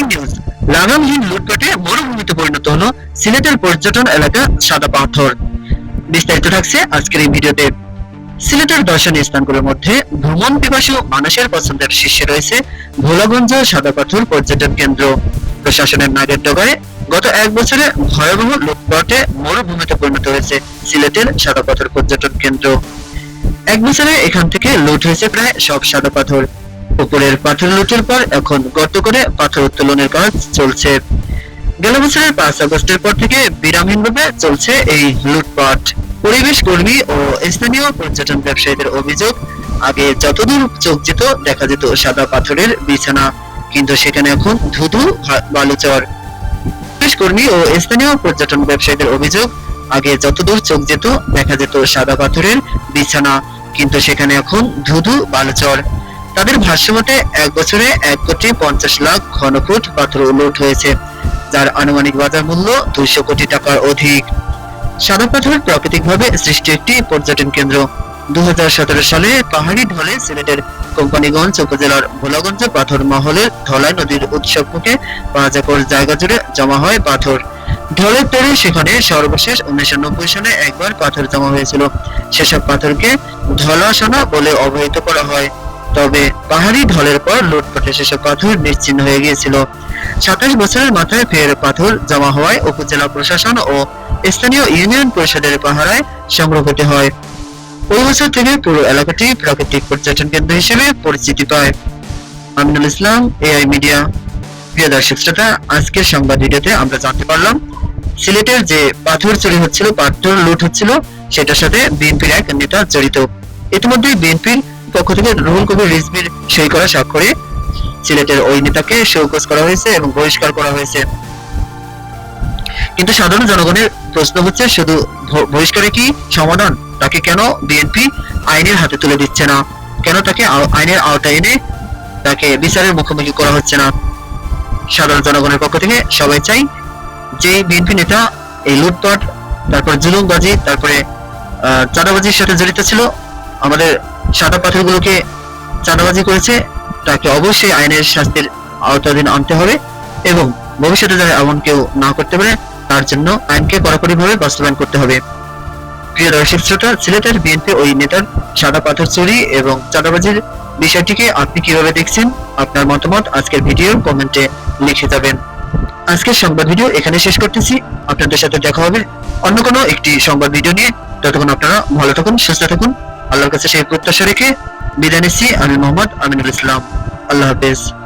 Breaking news লাগামহীন লুটপাটে মরুভূমিতে পরিণত হলো সিলেটের পর্যটন এলাকা সাদা পাথর। বিস্তারিত থাকছে আজকের এই ভিডিওতে। সিলেটের দর্শনীয় স্থানগুলোর মধ্যে ভ্রমণ মানুষের পছন্দের শীর্ষে রয়েছে ভোলাগঞ্জ সাদা পাথর পর্যটন কেন্দ্র। প্রশাসনের নাগের ডগায় গত এক বছরে ভয়াবহ লুটপাটে মরুভূমিতে পরিণত হয়েছে সিলেটের সাদা পাথর পর্যটন কেন্দ্র। এক বছরে এখান থেকে লুট হয়েছে প্রায় সব সাদা পাথর। উপরের পাথর লুটের পর এখন গর্ত করে পাথর উত্তোলনের কাজ চলছে। গেল বছরের পাঁচ আগস্টের পর থেকে বিরামহীনভাবে চলছে এই লুটপাট। পরিবেশ কর্মী ও স্থানীয় পর্যটন ব্যবসায়ীদের অভিযোগ, আগে যতদূর চোখ যেত দেখা যেত সাদা পাথরের বিছানা, কিন্তু সেখানে এখন ধুধু বালুচর। পরিবেশ কর্মী ও স্থানীয় পর্যটন ব্যবসায়ীদের অভিযোগ, আগে যতদূর চোখ যেত দেখা যেত সাদা পাথরের বিছানা, কিন্তু সেখানে এখন ধুধু বালুচর। তাদের ভাষ্যমতে এক বছরে এক কোটি পঞ্চাশ লাখ ঘনফুট পাথর লুট হয়েছে, যার আনুমানিক বাজার মূল্য দুইশো কোটি টাকার অধিক। সাদা পাথর প্রাকৃতিকভাবে সৃষ্টি একটি পর্যটন কেন্দ্র। দু সালে পাহাড়ি ঢলে সিলেটের কোম্পানিগঞ্জ উপজেলার ভোলাগঞ্জ পাথর মহলের ধলাই নদীর উৎসব মুখে পাঁচ একর জায়গা জুড়ে জমা হয় পাথর। ঢলের পরে সেখানে সর্বশেষ উনিশশো নব্বই সালে একবার পাথর জমা হয়েছিল। সেসব পাথরকে ধলা সোনা বলে অবহিত করা হয়। তবে পাহাড়ি ঢলের পর লুটপাটে সেসব পাথর নিশ্চিহ্ন হয়ে গিয়েছিল। সাতাশ বছরের মাথায় ফের পাথর জমা হওয়ায় উপজেলা প্রশাসন ও স্থানীয় ইউনিয়ন পরিষদের পাহারায় সংগ্রহ করতে হয়। ওই বছর থেকে পুরো এলাকাটি প্রাকৃতিক পর্যটন কেন্দ্র হিসেবে পরিচিতি পায়। Aminul Islam, AI media. প্রিয় দর্শক শ্রোতা, আজকের সংবাদ ভিডিওতে আমরা জানতে পারলাম, সিলেটের যে পাথর চুরি হচ্ছিল, পাথর লুট হচ্ছিল, সেটার সাথে বিএনপির এক নেতা জড়িত। ইতিমধ্যে বিএনপির পক্ষ থেকে রুহুল কবির রিজভির সই করা স্বাক্ষরে সিলেটের ওই নেতাকে শোকজ করা হয়েছে এবং বহিষ্কার করা হয়েছে। কিন্তু সাধারণ জনগণের প্রশ্ন হচ্ছে, শুধু বহিষ্কারে কি সমাধান? তাকে কেন বিএনপি আইনের হাতে তুলে দিচ্ছে না? কেন তাকে আইনের আওতায় এনে তাকে বিচারের মুখোমুখি করা হচ্ছে না? সাধারণ জনগণের পক্ষ থেকে সবাই চাই যে বিএনপি নেতা এই লুটপাট, তারপর জুলুমবাজি, তারপরে চাঁদাবাজির সাথে জড়িত ছিল, আমাদের সাদা পাথরগুলোকে চাঁদাবাজি করেছে, তাকে অবশ্যই আইনের শাস্তির আওতাধীন আনতে হবে এবং ভবিষ্যতে যারা এমন কেউ না করতে পারে, তার জন্য আইনকে কড়াকড়িভাবে বাস্তবায়ন করতে হবে। প্রিয় দর্শক শ্রোতা, সিলেটের বিএনপি ওই নেতার সাদা পাথর চুরি এবং চাঁদাবাজির বিষয়টিকে আপনি কীভাবে দেখছেন, আপনার মতামত আজকের ভিডিওর কমেন্টে লিখে যাবেন। আজকের সংবাদ ভিডিও এখানে শেষ করতেছি। আপনাদের সাথে দেখা হবে অন্য কোনো একটি সংবাদ ভিডিও নিয়ে। ততক্ষণ আপনারা ভালো থাকুন, সুস্থ থাকুন। আল্লাহর কাছে সেই প্রত্যাশা রেখে বিদায় নিচ্ছি। আমি মোহাম্মদ আমিনুল ইসলাম। আল্লাহ হাফেজ।